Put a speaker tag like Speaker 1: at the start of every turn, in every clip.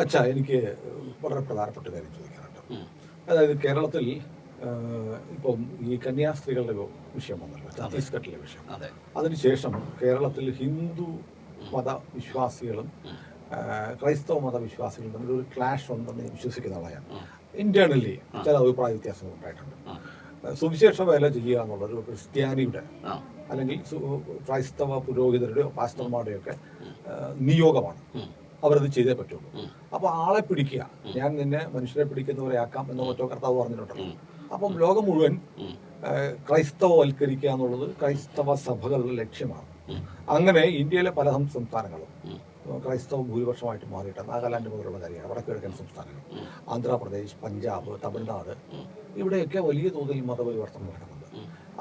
Speaker 1: അച്ഛാ എനിക്ക് വളരെ പ്രധാനപ്പെട്ട കാര്യം ചോദിക്കാനുണ്ട്. അതായത് കേരളത്തിൽ ഇപ്പം ഈ കന്യാസ്ത്രീകളുടെ വിഷയം വന്നല്ലോ ഛത്തീസ്ഗഡിലെ വിഷയം.
Speaker 2: അതെ.
Speaker 1: അതിനുശേഷം കേരളത്തിൽ ഹിന്ദു മതവിശ്വാസികളും ക്രൈസ്തവ മതവിശ്വാസികളും തമ്മിൽ ഒരു ക്ലാഷ് ഉണ്ടെന്ന് വിശ്വസിക്കുന്ന ആളാണ് ഇന്റേണലി ചില അഭിപ്രായ വ്യത്യാസങ്ങൾ ഉണ്ടായിട്ടുണ്ട്. സുവിശേഷ വേല ചെയ്യുക എന്നുള്ള ഒരു ക്രിസ്ത്യാനിയുടെ അല്ലെങ്കിൽ ക്രൈസ്തവ പുരോഹിതരുടെയോ പാസ്റ്റർമാരുടെയോ ഒക്കെ നിയോഗമാണ്. അവരത് ചെയ്തേ പറ്റുള്ളൂ. അപ്പൊ ആളെ പിടിക്കുക ഞാൻ നിന്നെ മനുഷ്യരെ പിടിക്കുന്നവരെയാക്കാം എന്ന് മറ്റോ കർത്താവ് പറഞ്ഞിട്ടുണ്ടല്ലോ. അപ്പം ലോകം മുഴുവൻ ക്രൈസ്തവവൽക്കരിക്കുക എന്നുള്ളത് ക്രൈസ്തവ സഭകളുടെ ലക്ഷ്യമാണ് അങ്ങനെ ഇന്ത്യയിലെ പല സംസ്ഥാനങ്ങളും. ക്രൈസ്തവ ഭൂരിപക്ഷമായിട്ട് മാറിയിട്ട് നാഗാലാൻഡ് മുതലുള്ള കാര്യമാണ് വടക്ക് കിഴക്കൻ സംസ്ഥാനങ്ങൾ ആന്ധ്രാപ്രദേശ് പഞ്ചാബ് തമിഴ്നാട്. ഇവിടെയൊക്കെ വലിയ തോതിൽ മതപരിവർത്തനം നടക്കുന്നുണ്ട്.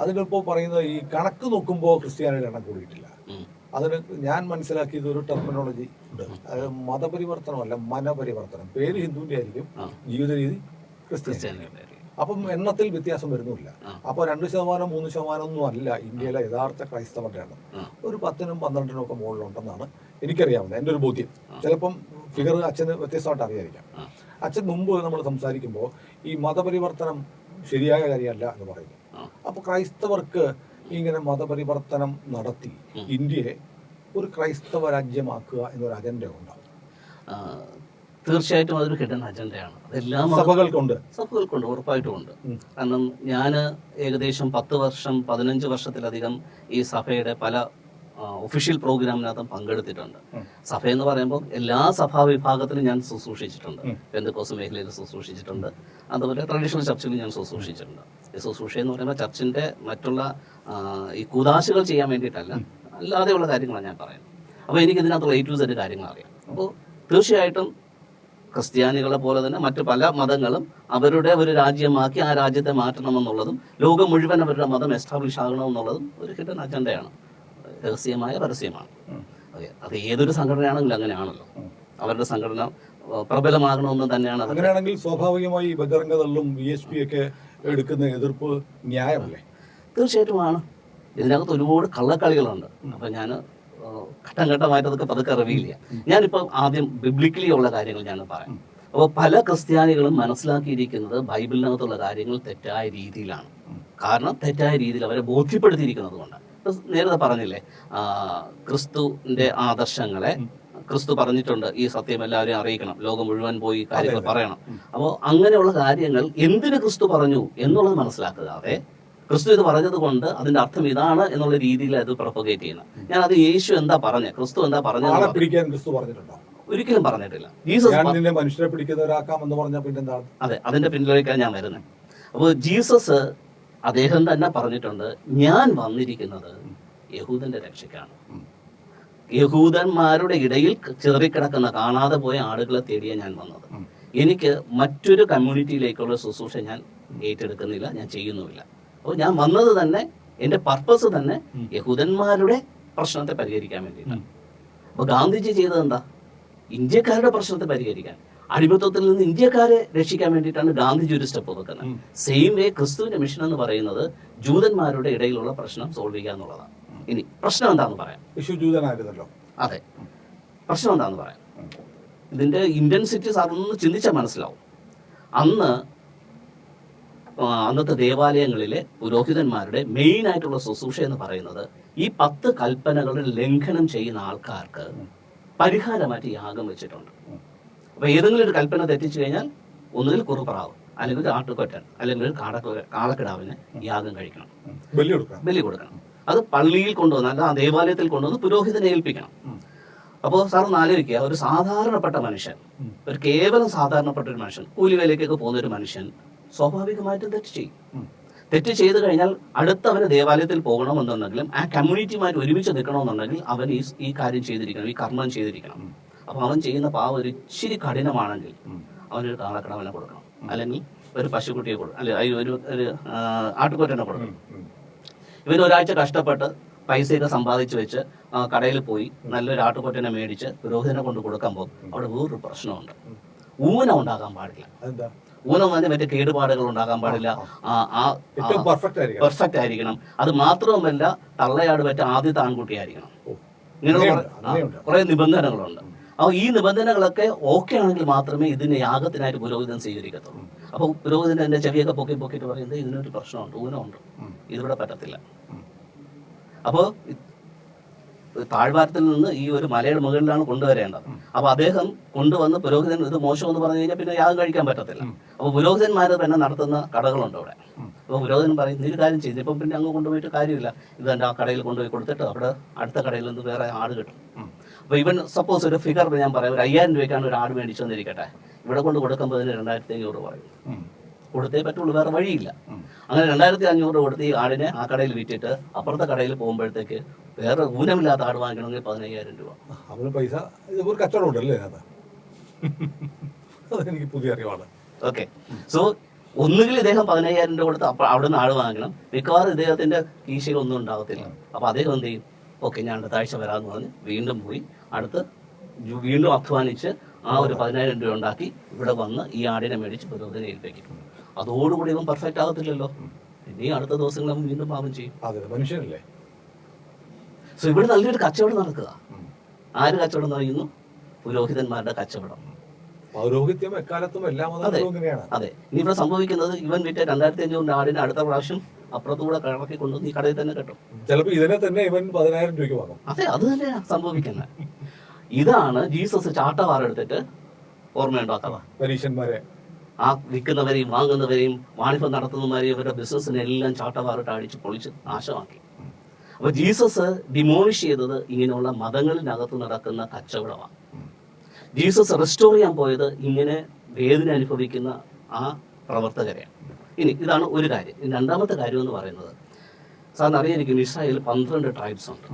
Speaker 1: അതിനിപ്പോൾ പറയുന്നത് ഈ കണക്ക് നോക്കുമ്പോൾ ക്രിസ്ത്യാനിയുടെ എണ്ണം കൂടിയിട്ടില്ല. അതിന് ഞാൻ മനസ്സിലാക്കിയത് ഒരു ടെർമിനോളജി അത് മതപരിവർത്തനമല്ല മനപരിവർത്തനം. പേര് ഹിന്ദുവിന്റെ ആയിരിക്കും. ജീവിത രീതി
Speaker 2: ക്രിസ്ത്യൻ
Speaker 1: അപ്പം എണ്ണത്തിൽ വ്യത്യാസം വരുന്നില്ല
Speaker 2: അപ്പൊ
Speaker 1: അപ്പോൾ രണ്ട് ശതമാനം മൂന്ന് ശതമാനം ഒന്നും അല്ല ഇന്ത്യയിലെ യഥാർത്ഥ ക്രൈസ്തവരുടെ എണ്ണം. ഒരു പത്തിനും പന്ത്രണ്ടിനും ഒക്കെ മുകളിലുണ്ടെന്നാണ് എനിക്കറിയാവുന്നത് എന്റെ ഒരു ബോധ്യം. ചിലപ്പം ഫിഗർ അച്ഛന് വ്യത്യസ്തമായിട്ട്
Speaker 2: അറിയാതിരിക്കാം
Speaker 1: അച്ഛൻ മുമ്പ് നമ്മൾ സംസാരിക്കുമ്പോൾ ഈ മതപരിവർത്തനം ശരിയായ കാര്യമല്ല എന്ന് പറയുന്നു.
Speaker 2: അപ്പൊ
Speaker 1: അപ്പോൾ ക്രൈസ്തവർക്ക് ഇങ്ങനെ മതപരിവർത്തനം നടത്തി ഇന്ത്യയെ ഒരു ക്രൈസ്തവ രാജ്യമാക്കുക എന്നൊരു അജണ്ട ഉണ്ടാവും.
Speaker 2: തീർച്ചയായിട്ടും അതൊരു ഹിഡൻ അജണ്ടയാണ് അതെല്ലാം
Speaker 1: സഭകൾക്കുണ്ട്.
Speaker 2: സഭകൾക്കുണ്ട് ഉറപ്പായിട്ടും ഉണ്ട് കാരണം ഞാൻ ഏകദേശം പത്ത് വർഷം പതിനഞ്ച് വർഷത്തിലധികം ഈ സഭയുടെ പല ഒഫീഷ്യൽ പ്രോഗ്രാമിനകത്തും പങ്കെടുത്തിട്ടുണ്ട്. സഭ എന്ന് പറയുമ്പോൾ എല്ലാ സഭാ വിഭാഗത്തിലും ഞാൻ ശുശ്രൂഷിച്ചിട്ടുണ്ട്. എന്തൊക്കെ മേഖലയിൽ ശുശ്രൂഷിച്ചിട്ടുണ്ട്. അതുപോലെ ട്രഡീഷണൽ ചർച്ചിലും ഞാൻ ശുശ്രൂഷിച്ചിട്ടുണ്ട്. ഈ ശുശ്രൂഷ എന്ന് പറയുമ്പോൾ ചർച്ചിന്റെ മറ്റുള്ള ഈ കൂതാശകൾ ചെയ്യാൻ വേണ്ടിയിട്ടല്ല. അല്ലാതെയുള്ള കാര്യങ്ങളാണ് ഞാൻ പറയുന്നത്. അപ്പോൾ എനിക്ക് ഇതിനകത്തുള്ള എ ടു സെഡ് കാര്യങ്ങൾ അറിയാം അപ്പോൾ തീർച്ചയായിട്ടും ക്രിസ്ത്യാനികളെ പോലെ തന്നെ മറ്റു പല മതങ്ങളും അവരുടെ ഒരു രാജ്യമാക്കി ആ രാജ്യത്തെ മാറ്റണമെന്നുള്ളതും ലോകം മുഴുവൻ അവരുടെ മതം എസ്റ്റാബ്ലിഷ് ആകണമെന്നുള്ളതും ഒരു ഹിഡൻ അജണ്ടയാണ് രഹസ്യമായ പരസ്യമാണ്.
Speaker 1: ഉം.
Speaker 2: അതെ ഏതൊരു സംഘടനയാണെങ്കിലും അങ്ങനെയാണല്ലോ. അവരുടെ സംഘടന പ്രബലമാകണമെന്ന് തന്നെയാണ്
Speaker 1: അങ്ങനെയാണെങ്കിൽ സ്വാഭാവികമായി ഈ ബജറംഗദളും ബി എസ് പി ഒക്കെ എടുക്കുന്ന എതിർപ്പ് ന്യായമല്ലേ?
Speaker 2: തീർച്ചയായിട്ടും ആണ്. ഇതിനകത്ത് ഒരുപാട് കള്ളക്കളികളുണ്ട്. അപ്പൊ ഞാൻ ഘട്ടം ഘട്ടമായിട്ട് അതൊക്കെ പതുക്കെ റിവീൽ ചെയ്യാം ഞാനിപ്പോൾ ആദ്യം ബിബ്ലിക്കലി ഉള്ള കാര്യങ്ങൾ ഞാൻ പറയാം. അപ്പോൾ പല ക്രിസ്ത്യാനികളും മനസ്സിലാക്കിയിരിക്കുന്നത് ബൈബിളിനകത്തുള്ള കാര്യങ്ങൾ തെറ്റായ രീതിയിലാണ്. കാരണം തെറ്റായ രീതിയിൽ അവരെ ബോധ്യപ്പെടുത്തിയിരിക്കുന്നത് കൊണ്ട്. നേരത്തെ പറഞ്ഞില്ലേ ക്രിസ്തുവിന്റെ ക്രിസ്തുവിന്റെ ആദർശങ്ങളെ ക്രിസ്തു പറഞ്ഞിട്ടുണ്ട് ഈ സത്യം എല്ലാവരെയും അറിയിക്കണം ലോകം മുഴുവൻ പോയി കാര്യങ്ങൾ പറയണം. അപ്പോൾ അങ്ങനെയുള്ള കാര്യങ്ങൾ എന്തിന് ക്രിസ്തു പറഞ്ഞു എന്നുള്ളത് മനസ്സിലാക്കുക അതെ ക്രിസ്തു ഇത് പറഞ്ഞത് കൊണ്ട് അതിന്റെ അർത്ഥം ഇതാണ് എന്നുള്ള രീതിയിൽ അത് പ്രൊപ്പഗേറ്റ് ചെയ്യുന്നത്. ഞാൻ അത് യേശു എന്താ പറഞ്ഞ? ക്രിസ്തു എന്താ പറഞ്ഞത്
Speaker 1: പിടിക്കാൻ ക്രിസ്തു പറഞ്ഞിട്ടുണ്ടോ?
Speaker 2: ഒരിക്കലും പറഞ്ഞിട്ടില്ല. ജീസസ്
Speaker 1: മനുഷ്യരെ പിടിക്കുന്നവരാക്കാം എന്ന്
Speaker 2: അതെ അതിന്റെ പിന്നിലേക്കാണ് ഞാൻ വരുന്നത്. അപ്പോൾ ജീസസ് അദ്ദേഹം തന്നെ പറഞ്ഞിട്ടുണ്ട് ഞാൻ വന്നിരിക്കുന്നത് യഹൂദന്റെ രക്ഷയ്ക്കാണ്. യഹൂദന്മാരുടെ ഇടയിൽ ചിതറിക്കിടക്കുന്ന കാണാതെ പോയ ആളുകളെ തേടിയ ഞാൻ വന്നത്. എനിക്ക് മറ്റൊരു കമ്മ്യൂണിറ്റിയിലേക്കുള്ള ശുശ്രൂഷ ഞാൻ ഏറ്റെടുക്കുന്നില്ല ഞാൻ ചെയ്യുന്നുമില്ല. അപ്പോൾ ഞാൻ വന്നത് തന്നെ എന്റെ പർപ്പസ് തന്നെ യഹൂദന്മാരുടെ പ്രശ്നത്തെ പരിഹരിക്കാൻ വേണ്ടിയിട്ടാണ്. അപ്പോൾ ഗാന്ധിജി ചെയ്തത് എന്താ? ഇന്ത്യക്കാരുടെ പ്രശ്നത്തെ പരിഹരിക്കാൻ. അടിമത്വത്തിൽ നിന്ന് ഇന്ത്യക്കാരെ രക്ഷിക്കാൻ വേണ്ടിയിട്ടാണ് ഗാന്ധിജി ഒരു സ്റ്റെപ്പ് വെക്കുന്നത്. സെയിം വേ ക്രിസ്തുവിന്റെ മിഷൻ എന്ന് പറയുന്നത് ജൂതന്മാരുടെ ഇടയിലുള്ള പ്രശ്നം സോൾവ് ചെയ്യുക എന്നുള്ളതാണ്. ഇനി പ്രശ്നം എന്താണെന്ന് പറയാം.
Speaker 1: ജൂതനായിരുന്നല്ലോ.
Speaker 2: അതെ. പ്രശ്നം എന്താണെന്ന് പറയാം. ഇതിന്റെ ഇന്റൻസിറ്റി സാറൊന്ന് ചിന്തിച്ചാൽ മനസ്സിലാവും. അന്ന് അന്നത്തെ ദേവാലയങ്ങളിലെ പുരോഹിതന്മാരുടെ മെയിൻ ആയിട്ടുള്ള ശുശ്രൂഷ എന്ന് പറയുന്നത് ഈ പത്ത് കൽപ്പനകളുടെ ലംഘനം ചെയ്യുന്ന ആൾക്കാർക്ക് പരിഹാരമായിട്ട് യാഗം വെച്ചിട്ടുണ്ട്. അപ്പൊ ഏതെങ്കിലും ഒരു കൽപ്പന തെറ്റിച്ചു കഴിഞ്ഞാൽ ഒന്നുകിൽ കുറുപ്രാവ് അല്ലെങ്കിൽ ഒരു ആട്ടുകൊറ്റൻ അല്ലെങ്കിൽ ഒരു കാളക്കിടാവിന് യാഗം കഴിക്കണം.
Speaker 1: ബലി കൊടുക്കണം.
Speaker 2: ബലി കൊടുക്കണം. അത് പള്ളിയിൽ കൊണ്ടുവന്ന് അല്ല ആ ദേവാലയത്തിൽ കൊണ്ടുവന്ന് പുരോഹിതനെ ഏൽപ്പിക്കണം. അപ്പോൾ സാർ ഒന്ന് ആലോചിക്കുക. ഒരു സാധാരണപ്പെട്ട മനുഷ്യൻ ഒരു കേവലം സാധാരണപ്പെട്ട ഒരു മനുഷ്യൻ കൂലിവേലയ്ക്കൊക്കെ പോകുന്ന ഒരു മനുഷ്യൻ സ്വാഭാവികമായിട്ടും തെറ്റ് ചെയ്യും. തെറ്റ് ചെയ്തു കഴിഞ്ഞാൽ അടുത്തവന് ദേവാലയത്തിൽ പോകണമെന്നുണ്ടെങ്കിലും ആ കമ്മ്യൂണിറ്റിമാർ ഒരുമിച്ച് നിൽക്കണമെന്നുണ്ടെങ്കിൽ അവൻ ഈ ഈ കാര്യം ചെയ്തിരിക്കണം ഈ കർമ്മം ചെയ്തിരിക്കണം. അപ്പൊ അവൻ ചെയ്യുന്ന പാവം ഒരു ഇച്ചിരി കഠിനമാണെങ്കിൽ. അവനൊരു കാളക്കടവനെ കൊടുക്കണം. അല്ലെങ്കിൽ ഒരു പശുക്കുട്ടിയെ കൊടുക്കണം അല്ലെങ്കിൽ ഒരു ഒരു ആട്ടുകൊറ്റനെ കൊടുക്കണം. ഇവർ ഒരാഴ്ച കഷ്ടപ്പെട്ട് പൈസയൊക്കെ സമ്പാദിച്ചു വെച്ച് കടയിൽ പോയി നല്ലൊരു ആട്ടുകൊറ്റനെ മേടിച്ച് പുരോഹിതനെ കൊണ്ട് കൊടുക്കാൻ പോകും അവിടെ വേറൊരു പ്രശ്നമുണ്ട്. ഊന ഉണ്ടാകാൻ പാടില്ല. ഊനം തന്നെ മറ്റേ കേടുപാടുകൾ ഉണ്ടാകാൻ പാടില്ല.
Speaker 1: പെർഫെക്റ്റ് ആയിരിക്കണം.
Speaker 2: അത് മാത്രവുമല്ല തള്ളയാട് പറ്റ ആദ്യത്തെ ആൺകുട്ടിയായിരിക്കണം. ഇങ്ങനെയുള്ള കുറെ- നിബന്ധനകളുണ്ട്. അപ്പോൾ ഈ നിബന്ധനകളൊക്കെ ഓക്കെ ആണെങ്കിൽ മാത്രമേ ഇതിനെ യാഗത്തിനായിട്ട് പുരോഹിതൻ സ്വീകരിക്കത്തുള്ളൂ. അപ്പോൾ പുരോഹിതൻ എന്റെ ചെവിയൊക്കെ പൊക്കി പൊക്കിയിട്ട് പറയുന്നത് ഇതിനൊരു പ്രശ്നമുണ്ട് ഊനമുണ്ട്. ഇതിവിടെ പറ്റത്തില്ല. അപ്പോൾ താഴ്വാരത്തിൽ നിന്ന് ഈ ഒരു മലയുടെ മുകളിലാണ് കൊണ്ടുവരേണ്ടത്. അപ്പൊ അദ്ദേഹം കൊണ്ടുവന്ന് പുരോഹിതൻ ഇത് മോശം എന്ന് പറഞ്ഞു കഴിഞ്ഞാൽ പിന്നെ യാഗം കഴിക്കാൻ പറ്റത്തില്ല. അപ്പൊ പുരോഹിതന്മാർ തന്നെ നടത്തുന്ന കടകളുണ്ട് അവിടെ. അപ്പൊ പുരോഹിതൻ പറയും നീ ഒരു കാര്യം ചെയ്തു ഇപ്പം പിന്നെ അങ്ങ് കൊണ്ടുപോയിട്ട് കാര്യമില്ല. ഇത് എന്റെ ആ കടയിൽ കൊണ്ടുപോയി കൊടുത്തിട്ട് അവിടെ അടുത്ത കടയിൽ നിന്ന് വേറെ ആട് കിട്ടും. അപ്പൊ ഇവൻ സപ്പോസ് ഒരു ഫിഗർ ഞാൻ പറയാം ഒരു അയ്യായിരം രൂപയ്ക്കാണ് ഒരു ആട് മേടിച്ചു വന്നിരിക്കട്ടെ ഇവിടെ കൊണ്ട് കൊടുക്കുമ്പോൾ ഇതിന് രണ്ടായിരത്തി അഞ്ഞൂറ് പറയും. കൊടുത്തേ പറ്റുള്ളൂ വേറെ വഴിയില്ല. അങ്ങനെ രണ്ടായിരത്തി അഞ്ഞൂറ് കൊടുത്ത് ഈ ആടിനെ ആ കടയിൽ വിറ്റിട്ട് അപ്പുറത്തെ കടയിൽ പോകുമ്പോഴത്തേക്ക് വേറെ ഊനമില്ലാത്ത ആട് വാങ്ങിക്കണമെങ്കിൽ പതിനയ്യായിരം രൂപ.
Speaker 1: അവന് പൈസ ഒരു കച്ചവടം ഉണ്ടല്ലേ അതെനിക്ക് പുതിയ അറിവാണ്.
Speaker 2: ഓക്കെ. സോ ഒന്നുകിൽ ഇദ്ദേഹം പതിനയ്യായിരം രൂപ കൊടുത്ത് അപ്പൊ അവിടെ നിന്ന് ആട് വാങ്ങണം. മിക്കവാറും ഇദ്ദേഹത്തിന്റെ കീശയിൽ ഒന്നും ഉണ്ടാകത്തില്ല അപ്പൊ അദ്ദേഹം എന്ത് ചെയ്യും? ഓക്കെ ഞാൻ അടുത്ത ആഴ്ച വരാമെന്ന് പറഞ്ഞ് വീണ്ടും പോയി അടുത്ത് വീണ്ടും അധ്വാനിച്ച് ആ ഒരു പതിനായിരം രൂപ ഉണ്ടാക്കി ഇവിടെ വന്ന് ഈ ആടിനെ മേടിച്ച് പുരോഗതി ഏൽപ്പിക്കും അതോടുകൂടി ഒന്നും പെർഫെക്റ്റ് ആകത്തില്ലല്ലോ. ഇനി അടുത്ത ദിവസങ്ങളിൽ നമ്മൾ വീണ്ടും പാപം ചെയ്യും.
Speaker 1: അതെ മനുഷ്യനല്ലേ?
Speaker 2: സോ ഇവിടെ നല്ലൊരു കച്ചവടം നടക്കുക. ആര് കച്ചവടം പറയുന്നു പുരോഹിതന്മാരുടെ കച്ചവടം.
Speaker 1: പൗരോഹിത്യം എക്കാലത്തും എല്ലാം
Speaker 2: അതെ. അതെ. ഇനി ഇവിടെ സംഭവിക്കുന്നത് ഇവൻ വിറ്റ രണ്ടായിരത്തി അഞ്ഞൂറിന്റെ ആടിന് അടുത്ത പ്രാവശ്യം അപ്പുറത്തുകൂടെ കണക്കി കൊണ്ടുവന്ന് ഈ കടയിൽ തന്നെ കെട്ടും.
Speaker 1: ചിലപ്പോൾ ഇതിനെ തന്നെ ഇവൻ പതിനായിരം രൂപയ്ക്ക് വാങ്ങും.
Speaker 2: അതെ അത് തന്നെയാണ് സംഭവിക്കുന്നത്. ഇതാണ് ജീസസ് ചാട്ടവാറെടുത്തിട്ട് ഓർമ്മയുണ്ടാക്കുക
Speaker 1: പരീക്ഷന്മാരെ
Speaker 2: ആ വിൽക്കുന്നവരെയും വാങ്ങുന്നവരെയും വാണിഭം നടത്തുന്നവരെയും ഇവരുടെ ബിസിനസ്സിനെല്ലാം ചാട്ടവാറിട്ട് അടിച്ച് പൊളിച്ച് നാശമാക്കി. അപ്പൊ ജീസസ് ഡിമോളിഷ് ചെയ്തത് ഇങ്ങനെയുള്ള മതങ്ങളിനകത്ത് നടക്കുന്ന കച്ചവടമാണ്. ജീസസ് റെസ്റ്റോർ ചെയ്യാൻ പോയത് ഇങ്ങനെ വേദന അനുഭവിക്കുന്ന ആ പ്രവർത്തകരെയാണ്. ഇനി ഇതാണ് ഒരു കാര്യം. രണ്ടാമത്തെ കാര്യം എന്ന് പറയുന്നത് സാറിന് അറിയായിരിക്കും ഇസ്രായേൽ പന്ത്രണ്ട് ട്രൈബ്സ് ഉണ്ട്.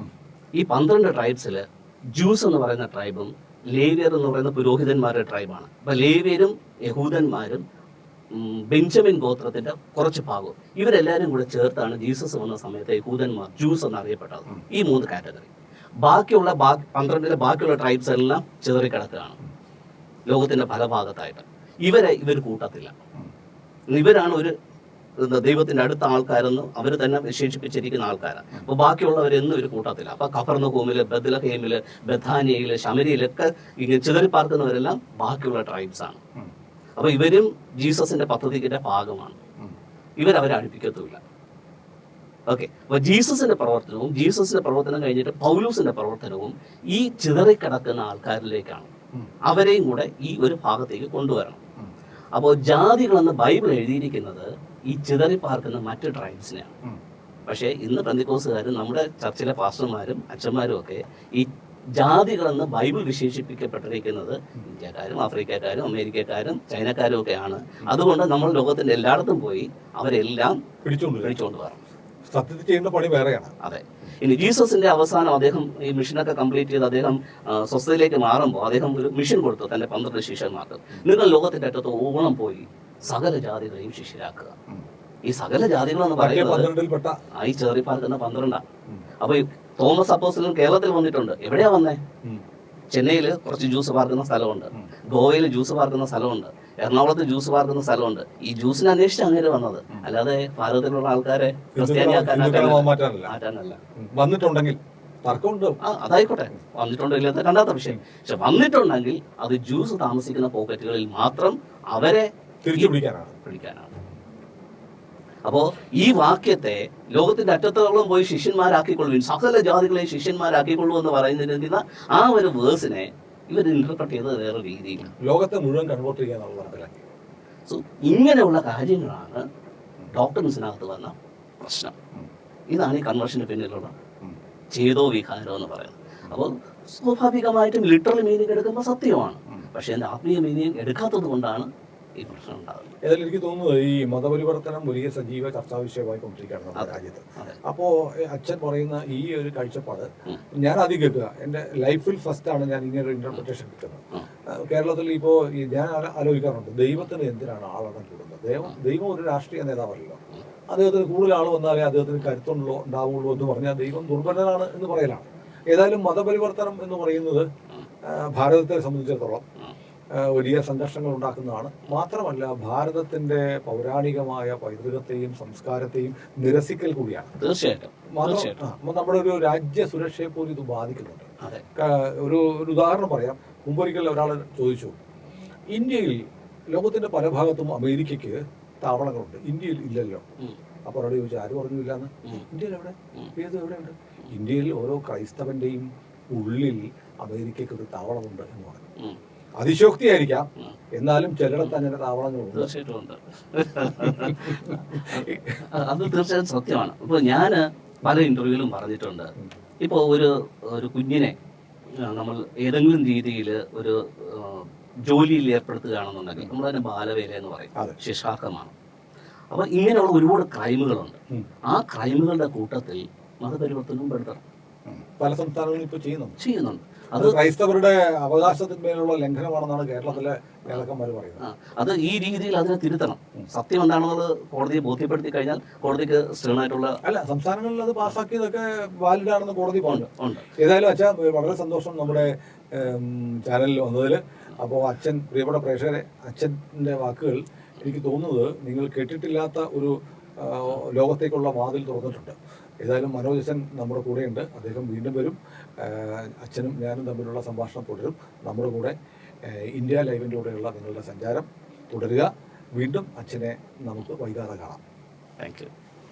Speaker 2: ഈ പന്ത്രണ്ട് ട്രൈബ്സിൽ ജ്യൂസ് എന്ന് പറയുന്ന ട്രൈബും ലേവിയർ എന്ന് പറയുന്ന പുരോഹിതന്മാരുടെ ട്രൈബാണ് അപ്പൊ ലേവിയരും യഹൂദന്മാരും ബെഞ്ചമിൻ ഗോത്രത്തിന്റെ കുറച്ച് ഭാഗവും. ഇവരെല്ലാവരും കൂടെ ചേർത്താണ് ജീസസ് വന്ന സമയത്ത് യഹൂദന്മാർ ജൂസ് എന്നറിയപ്പെട്ടത് ഈ മൂന്ന് കാറ്റഗറി. ബാക്കിയുള്ള ബാ- പന്ത്രണ്ടിലെ ബാക്കിയുള്ള ട്രൈബ്സ് എല്ലാം ചിതറിക്കിടക്കുകയാണ്. ലോകത്തിന്റെ പല ഭാഗത്തായിട്ട്. ഇവരെ ഇവർ കൂട്ടത്തില്ല. ഇവരാണ് ഒരു ദൈവത്തിന്റെ അടുത്ത ആൾക്കാരെന്ന് അവർ തന്നെ വിശേഷിപ്പിച്ചിരിക്കുന്ന ആൾക്കാരാണ് അപ്പൊ ബാക്കിയുള്ളവരെന്നും ഒരു കൂട്ടത്തില്ല. അപ്പൊ കഫർന്നഹൂമിൽ ബദലഹേമിൽ ബഥാനിയയിൽ ശമരിയിലൊക്കെ ഇങ്ങനെ ചിതറി പാർക്കുന്നവരെല്ലാം ബാക്കിയുള്ള ട്രൈബ്സ് ആണ്
Speaker 1: ഉം.
Speaker 2: അപ്പൊ ഇവരും ജീസസിന്റെ പദ്ധതിയുടെ ഭാഗമാണ്. ഇവരവരെ അടുപ്പിക്കത്തുമില്ല ഓക്കെ അപ്പൊ ജീസസിന്റെ പ്രവർത്തനവും ജീസസിന്റെ പ്രവർത്തനം കഴിഞ്ഞിട്ട് പൗലൂസിന്റെ പ്രവർത്തനവും ഈ ചിതറിക്കിടക്കുന്ന ആൾക്കാരിലേക്കാണ്. അവരെയും കൂടെ ഈ ഒരു ഭാഗത്തേക്ക് കൊണ്ടുവരണം. അപ്പോൾ ജാതികളെന്ന് ബൈബിൾ എഴുതിയിരിക്കുന്നത് ഈ ചിതറി പാർക്കുന്ന മറ്റു ട്രൈബ്സിനെയാണ്. പക്ഷേ ഇന്ന് പ്രതികോസുകാരും നമ്മുടെ ചർച്ചിലെ പാസ്റ്റർമാരും അച്ഛന്മാരും ഒക്കെ ഈ ജാതികളെന്ന് ബൈബിൾ വിശേഷിപ്പിക്കപ്പെട്ടിരിക്കുന്നത് ഇന്ത്യക്കാരും ആഫ്രിക്കക്കാരും അമേരിക്കക്കാരും ചൈനക്കാരും ഒക്കെയാണ്. അതുകൊണ്ട് നമ്മൾ ലോകത്തിന്റെ എല്ലായിടത്തും പോയി അവരെല്ലാം
Speaker 1: പിടിച്ചോണ്ട്.
Speaker 2: വിളിച്ചുകൊണ്ട് വരണം
Speaker 1: സത്യത്തിൽ ചെയ്യുന്ന പണി വേറെയാണ്.
Speaker 2: അതെ. ഇനി ജീസസിന്റെ അവസാനം അദ്ദേഹം ഈ മിഷനൊക്കെ കംപ്ലീറ്റ് ചെയ്ത് അദ്ദേഹം സ്വസ്ഥതയിലേക്ക് മാറുമ്പോൾ അദ്ദേഹം ഒരു മിഷൻ കൊടുത്തു തന്റെ പന്ത്രണ്ട് ശിഷ്യന്മാർക്ക്. നിങ്ങൾ ലോകത്തിന്റെ അറ്റത്ത് ഓണം പോയി സകല ജാതികളെയും ശിഷ്യരാക്കുക. ഈ സകല
Speaker 1: ജാതികളെന്ന്
Speaker 2: പറയുന്നത് ഈ ചെറിയ പാർക്കുന്ന പന്ത്രണ്ടാണ്. അപ്പൊ തോമസ് അപ്പോസ്റ്റലും കേരളത്തിൽ വന്നിട്ടുണ്ട്. എവിടെയാ വന്നേ? ചെന്നൈയിൽ കുറച്ച് ജ്യൂസ് പാർക്കുന്ന സ്ഥലമുണ്ട്. ഗോവയിൽ ജ്യൂസ് പാർക്കുന്ന സ്ഥലമുണ്ട്. എറണാകുളത്ത് ജ്യൂസ് പാർക്കുന്ന സ്ഥലമുണ്ട്. ഈ ജ്യൂസിനെ അന്വേഷിച്ച് അങ്ങനെ വന്നത്. അല്ലാതെ ഭാരതത്തിലുള്ള ആൾക്കാരെ
Speaker 1: മാറ്റാനല്ല. വന്നിട്ടുണ്ടെങ്കിൽ
Speaker 2: അതായിക്കോട്ടെ. വന്നിട്ടുണ്ടോ അത് കണ്ടാത്ത വിഷയം. പക്ഷെ വന്നിട്ടുണ്ടെങ്കിൽ അത് ജ്യൂസ് താമസിക്കുന്ന പോക്കറ്റുകളിൽ മാത്രം അവരെ
Speaker 1: തിരിച്ചു പിടിക്കാനാണ്.
Speaker 2: പിടിക്കാനാണ്. അപ്പോ ഈ വാക്യത്തെ ലോകത്തിന്റെ അറ്റത്തോളം പോയി ശിഷ്യന്മാരാക്കിക്കൊള്ളുവിൻ സകല ജാതികളെയും ശിഷ്യന്മാരാക്കിക്കൊള്ളൂ എന്ന് പറയുന്നതിന് ആ ഒരു വേഴ്സിനെ ഇവർ ഇന്റർപ്രറ്റ് ചെയ്തത് വേറെ രീതിയിലാണ്.
Speaker 1: ലോകത്തെ മുഴുവൻ കൺവേർട്ട് ചെയ്യാന്നുള്ള മനസ്സിലാക്കി
Speaker 2: സോ ഇങ്ങനെയുള്ള കാര്യങ്ങളാണ് ഡോക്ടറിൻസിനകത്ത് വന്ന പ്രശ്നം. ഇതാണ് ഈ കൺവേർഷന് പിന്നിലുള്ള. ചേതോ വികാരം എന്ന് പറയുന്നത്. അപ്പോൾ സ്വാഭാവികമായിട്ടും ലിറ്ററൽ മീനിങ് എടുക്കുമ്പോൾ സത്യമാണ്.
Speaker 1: പക്ഷേ
Speaker 2: പക്ഷെ എന്റെ ആത്മീയ മീനിങ് എടുക്കാത്തത് കൊണ്ടാണ് ഈ പ്രശ്നം ഉണ്ടാകുന്നത്
Speaker 1: ഏതായാലും എനിക്ക് തോന്നുന്നത് ഈ മതപരിവർത്തനം വലിയ സജീവ ചർച്ചാ വിഷയമായി കൊണ്ടിരിക്കുകയാണ് നമ്മുടെ. രാജ്യത്ത്.
Speaker 2: അപ്പോ
Speaker 1: അപ്പോൾ അച്ഛൻ പറയുന്ന ഈ ഒരു കാഴ്ചപ്പാട്. ഞാൻ ആദ്യം കേൾക്കുക. എന്റെ ലൈഫിൽ ഫസ്റ്റ് ആണ് ഞാൻ ഇങ്ങനെ ഒരു ഇന്റർപ്രിട്ടേഷൻ കിട്ടുന്നത് കേരളത്തിൽ ഇപ്പോ ഞാൻ ആലോ- ആലോചിക്കാറുണ്ട്. ദൈവത്തിന് എന്തിനാണ് ആളെണ്ണം കൂടുന്നത് ദൈവം ദൈവം ഒരു രാഷ്ട്രീയ നേതാവല്ലോ അദ്ദേഹത്തിന് കൂടുതൽ ആൾ വന്നാലേ അദ്ദേഹത്തിന് കരുത്തുള്ളൂ ഉണ്ടാവുള്ളൂ എന്ന് പറഞ്ഞാൽ ദൈവം ദുർബലനാണ് എന്ന് പറയലാണ്. ഏതായാലും മതപരിവർത്തനം എന്ന് പറയുന്നത് ഭാരതത്തെ സംബന്ധിച്ചിടത്തോളം വലിയ സംഘർഷങ്ങൾ ഉണ്ടാക്കുന്നതാണ് മാത്രമല്ല ഭാരതത്തിന്റെ പൗരാണികമായ പൈതൃകത്തെയും സംസ്കാരത്തെയും നിരസിക്കൽ കൂടിയാണ്.
Speaker 2: തീർച്ചയായിട്ടും.
Speaker 1: നമ്മുടെ ഒരു രാജ്യ സുരക്ഷയെ പോലും ഇത് ബാധിക്കുന്നുണ്ട്. ഒരു ഒരു ഉദാഹരണം പറയാം. മുമ്പൊരിക്കൽ ഒരാൾ ചോദിച്ചു ഇന്ത്യയിൽ ലോകത്തിന്റെ പല ഭാഗത്തും അമേരിക്കയ്ക്ക് താവളങ്ങളുണ്ട്. ഇന്ത്യയിൽ ഇല്ലല്ലോ. അപ്പോൾ ഒരാൾ ചോദിച്ചു ആര് പറഞ്ഞു ഇല്ലാന്ന്. ഇന്ത്യയിൽ എവിടെ? ഏത് എവിടെയുണ്ട്? ഇന്ത്യയിൽ ഓരോ ക്രൈസ്തവന്റെയും ഉള്ളിൽ അമേരിക്കയ്ക്ക് ഒരു താവളമുണ്ട് എന്ന് പറഞ്ഞു. അതിശോക്തിയായിരിക്കാം. എന്നാലും ചിലയിടത്ത് അങ്ങനെ താവളങ്ങളുണ്ട്
Speaker 2: തീർച്ചയായിട്ടും ഉണ്ട്. അത് തീർച്ചയായും സത്യമാണ്. ഇപ്പോൾ ഞാൻ പല ഇന്റർവ്യൂവിലും പറഞ്ഞിട്ടുണ്ട്. ഇപ്പോൾ ഒരു ഒരു കുഞ്ഞിനെ നമ്മൾ ഏതെങ്കിലും രീതിയിൽ ഒരു ജോലിയിൽ ഏർപ്പെടുത്തുകയാണെന്നുണ്ടെങ്കിൽ നമ്മൾ അതിന് ബാലവേല എന്ന് പറയും. ശിക്ഷാർഹമാണ്. അപ്പോൾ ഇങ്ങനെയുള്ള ഒരുപാട് ക്രൈമുകളുണ്ട്. ആ ക്രൈമുകളുടെ കൂട്ടത്തിൽ മതപരിവർത്തനവും പെടുത്തണം.
Speaker 1: പല സംസ്ഥാനങ്ങളും ഇപ്പോൾ ചെയ്യുന്നുണ്ട്.
Speaker 2: ചെയ്യുന്നുണ്ട്.
Speaker 1: അത് ക്രൈസ്തവരുടെ അവകാശത്തിന്മേലുള്ള ലംഘനമാണെന്നാണ് കേരളത്തിലെ നേതാക്കന്മാർ പറയുന്നത്.
Speaker 2: അത് ഈ രീതിയിൽ അതിനെ തിരുത്തണം. സത്യം എന്താണെന്നുള്ളത് കോടതിയെ ബോധ്യപ്പെടുത്തി കഴിഞ്ഞാൽ കോടതിക്ക് സ്റ്റേണായിട്ടുള്ള
Speaker 1: അല്ല സംസ്ഥാനങ്ങളിൽ അത് പാസ്സാക്കിയതൊക്കെ വാലിഡ് ആണെന്ന് കോടതി പറഞ്ഞു. ഏതായാലും അച്ഛൻ വളരെ സന്തോഷം നമ്മുടെ ചാനലിൽ വന്നതിൽ. അപ്പോൾ അച്ഛൻ പ്രിയപ്പെട്ട പ്രേക്ഷകരെ അച്ഛന്റെ വാക്കുകൾ എനിക്ക് തോന്നുന്നത് നിങ്ങൾ കേട്ടിട്ടില്ലാത്ത ഒരു ലോകത്തേക്കുള്ള വാതിൽ തുറന്നിട്ടുണ്ട്. ഏതായാലും മനോജ് അച്ഛൻ നമ്മുടെ കൂടെയുണ്ട്. അദ്ദേഹം വീണ്ടും വരും. അച്ഛനും ഞാനും തമ്മിലുള്ള സംഭാഷണം തുടരും. നമ്മുടെ കൂടെ ഇന്ത്യ ലൈവിന്റെ നിങ്ങളുടെ സഞ്ചാരം തുടരുക. വീണ്ടും അച്ഛനെ നമുക്ക് വൈകാതെ കാണാം.
Speaker 2: Thank you